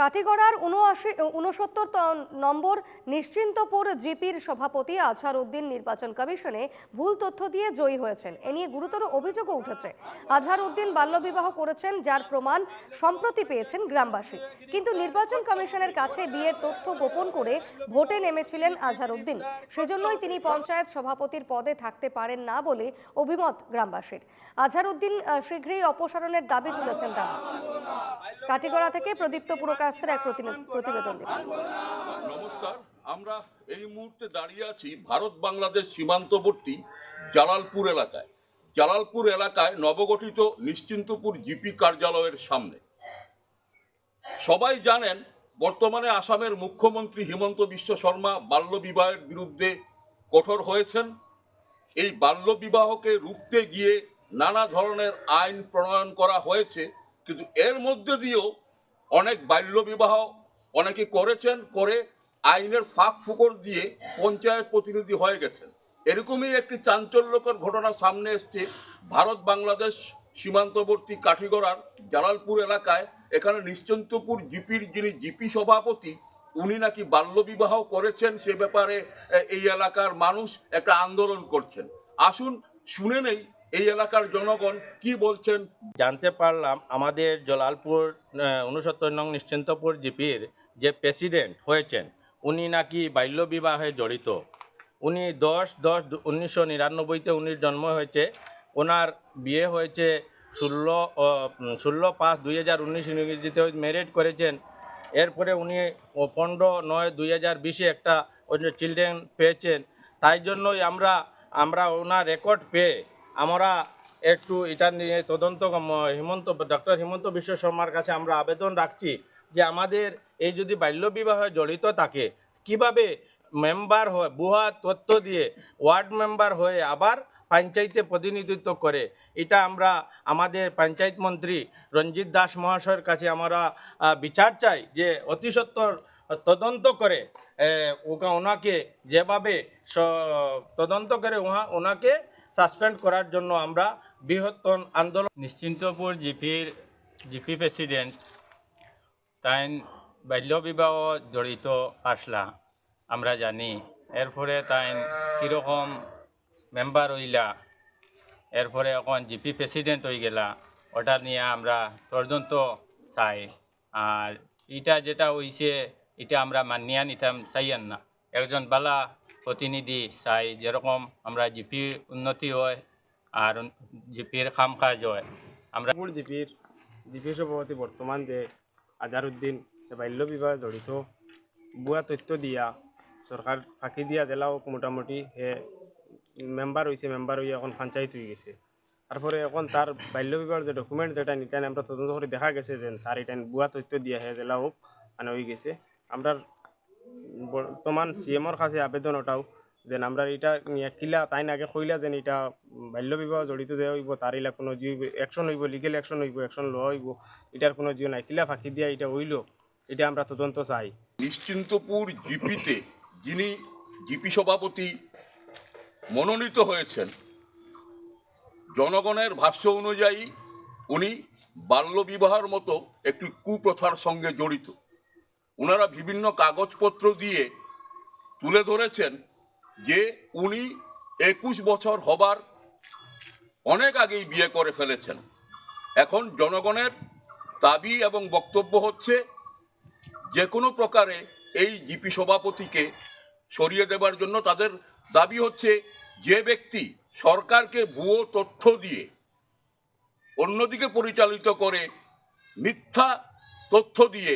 কাটিগড়ার উনআশি, উনসত্তর নম্বর নিশ্চিন্তপুর জিপির সভাপতি আজহার উদ্দিন নির্বাচন কমিশনে ভুল তথ্য দিয়ে জয়ী হয়েছেন। এ নিয়ে গুরুতর অভিযোগও উঠেছে। আজহার উদ্দিন বাল্যবিবাহ করেছেন, যার প্রমাণ সম্প্রতি পেয়েছেন গ্রামবাসী। কিন্তু নির্বাচন কমিশনের কাছে বিয়ের তথ্য গোপন করে ভোটে নেমেছিলেন আজহার উদ্দিন। সেজন্যই তিনি পঞ্চায়েত সভাপতির পদে থাকতে পারেন না বলে অভিমত গ্রামবাসীর। আজহার উদ্দিন শীঘ্রই অপসারণের দাবি তুলেছেন তারা। কাটিগড়া থেকে প্রদীপ্ত এক প্রতিবেদন নমস্কার, আমরা এই মুহূর্তে দাঁড়িয়ে আছি ভারত বাংলাদেশ সীমান্তবর্তী জালালপুর এলাকায়। জালালপুর এলাকায় নবগঠিত নিশ্চিন্তপুর জিপি কার্যালয়ের সামনে। সবাই জানেন, বর্তমানে আসামের মুখ্যমন্ত্রী হিমন্ত বিশ্ব শর্মা বাল্যবিবাহের বিরুদ্ধে কঠোর হয়েছেন। এই বাল্যবিবাহকে রুখতে গিয়ে নানা ধরনের আইন প্রণয়ন করা হয়েছে, কিন্তু এর মধ্যে দিয়েও অনেক বাল্যবিবাহ অনেকে করেছেন, করে আইনের ফাঁক ফুকর দিয়ে পঞ্চায়েত প্রতিনিধি হয়ে গেছেন। এরকমই একটি চাঞ্চল্যকর ঘটনা সামনে এসছে ভারত বাংলাদেশ সীমান্তবর্তী কাঠিগড়ার জালালপুর এলাকায়। এখানে নিশ্চন্তপুর জিপির যিনি জিপি সভাপতি, উনি নাকি বাল্যবিবাহ করেছেন সে ব্যাপারে এই এলাকার মানুষ একটা আন্দোলন করছেন। আসুন শুনে নেই এই এলাকার জনগণ কি বলছেন? জানতে পারলাম আমাদের জলালপুর উনসত্তর নং নিশ্চিন্তপুর জিপির যে প্রেসিডেন্ট হয়েছেন, উনি নাকি বাল্যবিবাহে জড়িত। উনি দশ দশ উনিশশো নিরানব্বইতে উনির জন্ম হয়েছে। ওনার বিয়ে হয়েছে ষোলো ষোলো পাঁচ দুই হাজার উনিশ ইংরেজিতে ম্যারেড করেছেন। এরপরে উনি পনেরো নয় দুই হাজার বিশে একটা চিলড্রেন পেয়েছেন। তাই জন্যই আমরা আমরা ওনার রেকর্ড পেয়ে আমরা একটু এটা নিয়ে তদন্ত হিমন্ত ডক্টর হিমন্ত বিশ্ব শর্মার কাছে আমরা আবেদন রাখছি যে আমাদের এই যদি বাল্যবিবাহে জড়িত থাকে, কীভাবে মেম্বার হয়, বুহা তথ্য দিয়ে ওয়ার্ড মেম্বার হয়ে আবার পঞ্চায়েতে প্রতিনিধিত্ব করে, এটা আমরা আমাদের পঞ্চায়েত মন্ত্রী রঞ্জিত দাস মহাশয়ের কাছে আমরা বিচার চাই যে অতি সত্বর তদন্ত করে ওনাকে যেভাবে তদন্ত করে ওনাকে সাসপেন্ড করার জন্য আমরা বৃহত্তর আন্দোলন নিশ্চিন্তপুর জিপির, জিপি প্রেসিডেন্ট তাইন বাল্যবিবাহ জড়িত আসলা, আমরা জানি। এরপরে তাইন কীরকম মেম্বার হইলা, এরপরে এখন জিপি প্রেসিডেন্ট হয়ে গেলা, ওটা নিয়ে আমরা তদন্ত চাই। আর এটা যেটা হইছে, এটা আমরা মানিয়া নিতাম, চাইয়ান না। একজন বালা প্রতিনিধি চাই যেরকম আমরা জিপির উন্নতি হয় আর জিপির কাম কাজ হয়। আমরা জিপির জিপি সভাপতি বর্তমান যে আজারউদ্দিন বাল্য বিবাহে জড়িত বুয়া তথ্য দিয়া সরকার ফাঁকি দিয়া জেলাও মোটামুটি হে মেম্বার হয়েছে মেম্বার হয়ে এখন পঞ্চায়েত হয়ে গেছে। তারপরে এখন তার বাল্য বিবাহের যে ডকুমেন্ট যেটা নিটান আমরা তদন্ত করে দেখা গেছে যে তার এটা বুয়া তথ্য দিয়া হে জেলাও মানে হয়ে গেছে। আমরা বর্তমান সিএমর কাছে আবেদন ওটাও যে আমরা এটা কিলা তাই আগে কইলা যেন এটা বাল্য বিবাহ জড়িত যে হইব তার ইলা কোনো যে অ্যাকশন হইব লিগেল অ্যাকশন হইব অ্যাকশন লওয়া হইব এটার কোনো জিও নাই, কিলা ফাঁকি দিয়া এটা হইল, এটা আমরা তদন্ত চাই। নিশ্চিন্তপুর জিপিতে যিনি জিপি সভাপতি মনোনীত হয়েছেন, জনগণের ভাষ্য অনুযায়ী উনি বাল্যবিবাহের মতো একটি কুপ্রথার সঙ্গে জড়িত। ওনারা বিভিন্ন কাগজপত্র দিয়ে তুলে ধরেছেন যে উনি একুশ বছর হবার অনেক আগেই বিয়ে করে ফেলেছেন। এখন জনগণের দাবি এবং বক্তব্য হচ্ছে যে কোনো প্রকারে এই জিপি সভাপতিকে সরিয়ে দেবার জন্য তাদের দাবি হচ্ছে যে ব্যক্তি সরকারকে ভুয়ো তথ্য দিয়ে অন্যদিকে পরিচালিত করে মিথ্যা তথ্য দিয়ে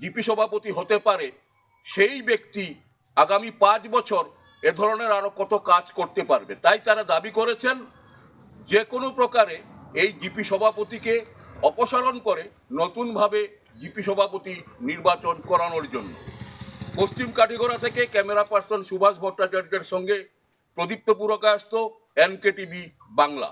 জিপি সভাপতি হতে পারে, সেই ব্যক্তি আগামী পাঁচ বছর এ ধরনের আরও কত কাজ করতে পারবে? তাই তারা দাবি করেছেন, যে কোনো প্রকারে এই জিপি সভাপতিকে অপসারণ করে নতুনভাবে জিপি সভাপতি নির্বাচন করানোর জন্য। পশ্চিম কাঠিগড়া থেকে ক্যামেরা পার্সন সুভাষ ভট্টাচার্যের সঙ্গে প্রদীপ্ত পুরকায়স্ত এনকে টিভি বাংলা।